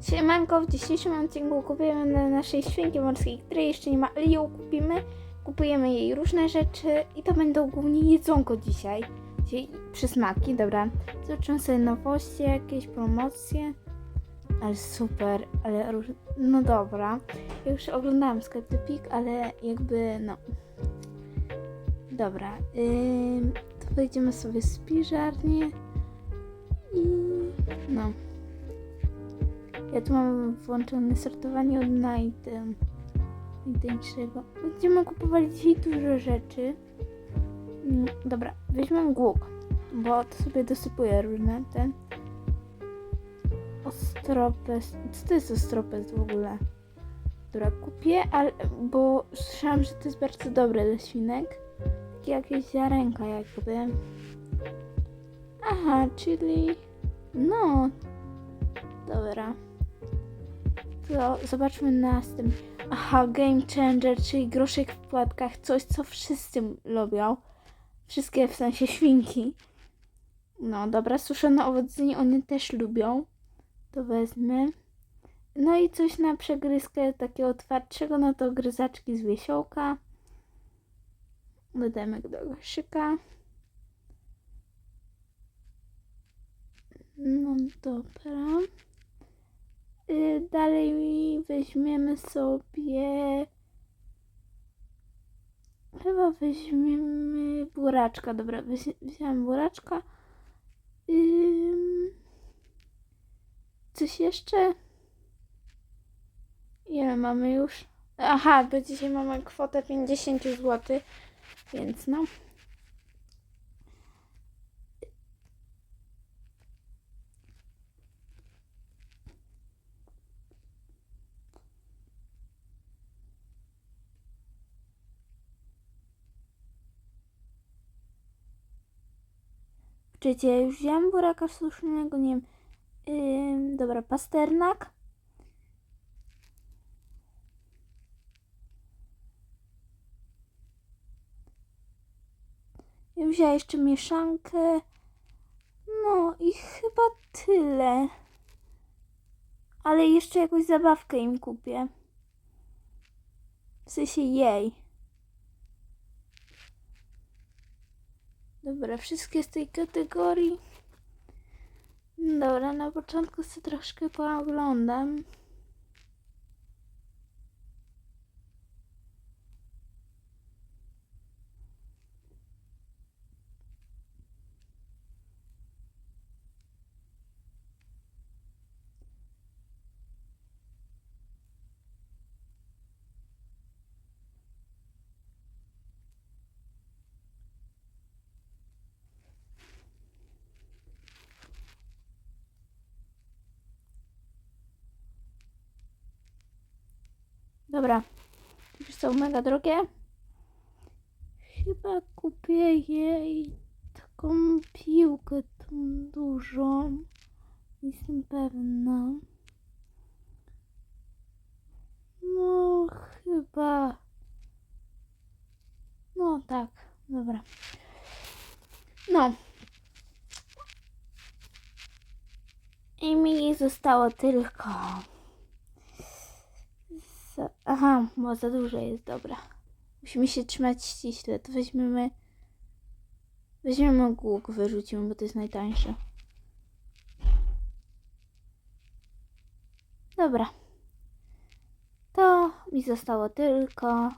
Siemanko, w dzisiejszym odcinku kupujemy dla naszej świnki morskiej, której jeszcze nie ma, ale ją kupimy. Kupujemy jej różne rzeczy i to będą głównie jedzonko dzisiaj. Dzisiaj przysmaki, dobra. Zobaczymy sobie nowości, jakieś promocje. Ale super, ale róż... No dobra. Ja już oglądałam sklep Pik, ale jakby no... Dobra. Ym, to wejdziemy sobie w spiżarnię i no. Ja tu mam włączone sortowanie od. Najtańszego. Będziemy kupowali dzisiaj dużo rzeczy. Mm, Dobra, weźmiemy głuk, bo to sobie dosypuję różne ten. Ostropes. Co to jest ostropes w ogóle? Dobra, kupię, ale, bo słyszałam, że to jest bardzo dobre dla świnek. Takie jakieś ziarenka jakby. Aha, czyli... No, Dobra. To zobaczmy następny. Aha, Game Changer, czyli groszek w płatkach. Coś, co wszyscy lubią. Wszystkie w sensie świnki. No dobra, suszone owoce one też lubią. To wezmę. No i coś na przegryzkę takiego twardszego, no to gryzaczki z wiesiołka. Dodamy do koszyka. No dobra. Y, Dalej weźmiemy sobie. Chyba weźmiemy buraczka. Dobra, wziąłem buraczka. Coś jeszcze? Ile mamy już? Aha, bo dzisiaj mamy kwotę 50 zł, więc no. Ja już wziąłem buraka suszonego, nie wiem. Ym, dobra, pasternak. Ja jeszcze mieszankę. No i chyba tyle. Ale jeszcze jakąś zabawkę im kupię. W sensie jej. Dobra, wszystkie z tej kategorii. Dobra, na początku sobie troszkę pooglądam. Dobra, już są mega drogie. Chyba kupię jej taką piłkę tą dużą. Jestem pewna. No, chyba. No tak, dobra. No. I mi zostało tylko. Aha, bo za dużo jest, dobra. Musimy się trzymać ściśle, to weźmiemy... Weźmiemy głuk, wyrzucimy, bo to jest najtańsze. Dobra. To mi zostało tylko